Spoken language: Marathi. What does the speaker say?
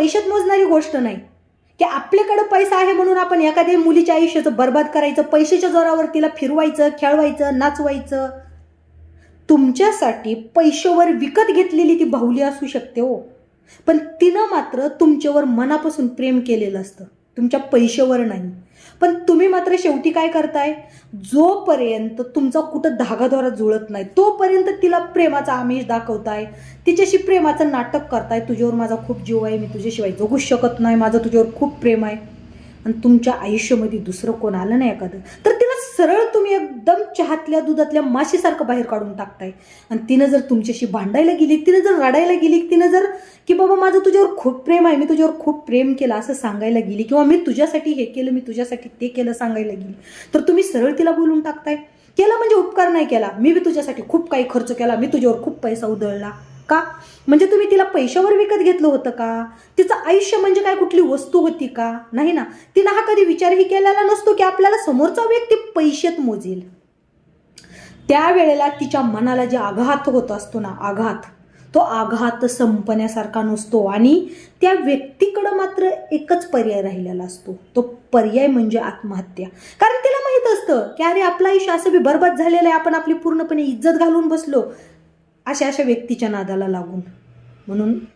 पैशात मोजणारी गोष्ट नाही. की आपल्याकडं पैसा आहे म्हणून आपण एखाद्या मुलीच्या आयुष्याचं बर्बाद करायचं पैशाच्या जोरावर तिला फिरवायचं खेळवायचं नाचवायचं. तुमच्यासाठी पैशावर विकत घेतलेली ती बाहुली असू शकते हो. पण तिनं मात्र तुमच्यावर मनापासून प्रेम केलेलं असतं. तुमच्या पैशावर नाही. पण तुम्ही मात्र शेवटी काय करताय? जोपर्यंत तुमचा कुठं धागाद्वारा जुळत नाही तोपर्यंत तिला प्रेमाचा आमिष दाखवताय. तिच्याशी प्रेमाचं नाटक करताय. तुझ्यावर माझा खूप जीव आहे. मी तुझ्याशिवाय जगू शकत नाही. माझं तुझ्यावर खूप प्रेम आहे. आणि तुमच्या आयुष्यामध्ये दुसरं कोण आलं नाही एखादं? तर सरळ तुम्ही एकदम चहातल्या दुधातल्या माशीसारखं बाहेर काढून टाकताय. आणि तिनं जर तुमच्याशी भांडायला गेली तिनं जर रडायला गेली तिनं जर की बाबा माझं तुझ्यावर खूप प्रेम आहे मी तुझ्यावर खूप प्रेम केलं असं सांगायला गेली किंवा मी तुझ्यासाठी हे केलं मी तुझ्यासाठी ते केलं सांगायला गेली तर तुम्ही सरळ तिला बोलून टाकताय? केला म्हणजे उपकार नाही केला. मी बी तुझ्यासाठी खूप काही खर्च केला मी तुझ्यावर खूप पैसा उधळला. का? म्हणजे तुम्ही तिला पैशावर विकत घेतलं होतं का? तिचं आयुष्य म्हणजे काय? कुठली वस्तू होती का? नाही ना? तिनं हा कधी विचारही केलेला नसतो की आपल्याला समोरचा व्यक्ती पैशात मोजेल. त्यावेळेला तिच्या मनाला जे आघात होत असतो ना आघात तो आघात संपण्यासारखा नसतो आणि त्या व्यक्तीकडं मात्र एकच पर्याय राहिलेला असतो. तो पर्याय म्हणजे आत्महत्या. कारण तिला माहीत असतं की अरे आपलं आयुष्य असं बी बरबाद झालेलं आहे आपण आपली पूर्णपणे इज्जत घालून बसलो. अशा अशा व्यक्तीच्या नादाला लागून. म्हणून